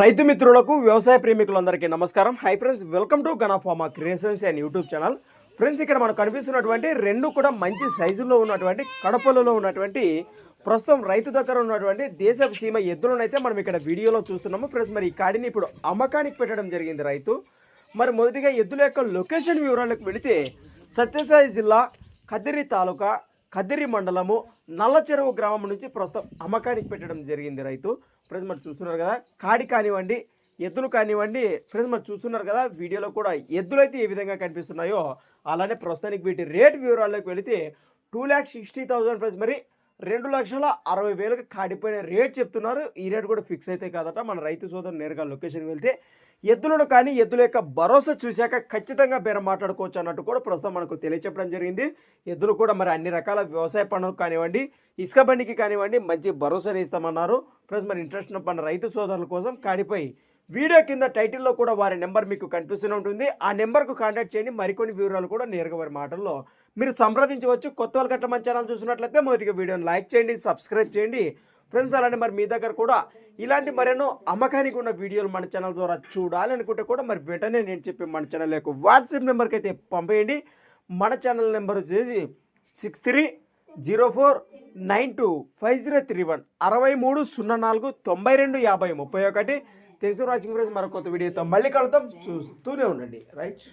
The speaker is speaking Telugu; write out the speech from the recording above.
రైతు మిత్రులకు వ్యవసాయ ప్రేమికులందరికీ నమస్కారం. Hi friends welcome to గనాఫామా creations and YouTube channel friends ఇక్కడ మనకు కనిపిస్తున్నటువంటి రెండు కూడా మంచి సైజులో ఉన్నటువంటి కడపలలో ఉన్నటువంటి ప్రస్తుతం రైతు దగ్గర ఉన్నటువంటి దేశపు సీమ ఎద్దులను అయితే మనం ఇక్కడ వీడియోలో చూస్తున్నాము. ఫ్రెండ్స్ మరి ఈ కాడిని ఇప్పుడు అమ్మకానికి పెట్టడం జరిగింది రైతు. మరి మొదటిగా ఎద్దుల యొక్క లొకేషన్ వివరాలకు వెళితే సత్యసాయి జిల్లా కదిరి తాలూకా కదిరి మండలము నల్ల చెరువు గ్రామం నుంచి ప్రస్తుతం అమ్మకానికి పెట్టడం జరిగింది రైతు. ఫ్రెండ్స్ మరి చూస్తున్నారు కదా కాడి కానివ్వండి ఎద్దులు కానివ్వండి ఫ్రెండ్స్ మరి చూస్తున్నారు కదా వీడియోలో కూడా ఎద్దులు అయితే ఏ విధంగా కనిపిస్తున్నాయో అలానే ప్రస్తుతానికి వీటి రేట్ వివరాల్లోకి వెళితే two lakhs sixty thousand friends మరి రెండు లక్షల అరవై వేలకు కాడిపోయిన రేట్ చెప్తున్నారు. ఈ రేట్ కూడా ఫిక్స్ అయితే కాదట. మన రైతు సోదరు నేరుగా లొకేషన్ వెళ్తే ఎద్దులను కానీ ఎద్దుల యొక్క భరోసా చూశాక ఖచ్చితంగా బేరం మాట్లాడుకోవచ్చు అన్నట్టు కూడా ప్రస్తుతం మనకు తెలియచెప్పడం జరిగింది. ఎద్దులు కూడా మరి అన్ని రకాల వ్యవసాయ పనులు కానివ్వండి ఇసుక బండికి కానివ్వండి మంచి భరోసాని ఇస్తామన్నారు. ప్లస్ మరి ఇంట్రెస్ట్ మన రైతు సోదరుల కోసం కాడిపోయి వీడియో కింద టైటిల్లో కూడా వారి నెంబర్ మీకు కనిపిస్తూనే ఉంటుంది. ఆ నెంబర్కు కాంటాక్ట్ చేయండి. మరికొన్ని వివరాలు కూడా నేరుగా వారి మాటల్లో మీరు సంప్రదించవచ్చు. కొత్త వాళ్ళ గట్ల మన ఛానల్ చూసినట్లయితే మొదటిగా వీడియోని లైక్ చేయండి సబ్స్క్రైబ్ చేయండి. ఫ్రెండ్స్ అలానే మరి మీ దగ్గర కూడా ఇలాంటి మరెన్నో అమ్మకానికి ఉన్న వీడియోలు మన ఛానల్ ద్వారా చూడాలనుకుంటే కూడా మరి వెంటనే నేను చెప్పి మన ఛానల్ యొక్క వాట్సాప్ నెంబర్కి అయితే పంపేయండి. మన ఛానల్ నెంబర్ వచ్చేసి six three zero four nine two five zero three one అరవై మూడు సున్నా నాలుగు తొంభై రెండు యాభై ముప్పై ఒకటి. తెలుసు రాజకీయ ఫ్రెండ్స్ మరొక కొత్త వీడియోతో మళ్ళీ కలుద్దాం. చూస్తూనే ఉండండి. రైట్?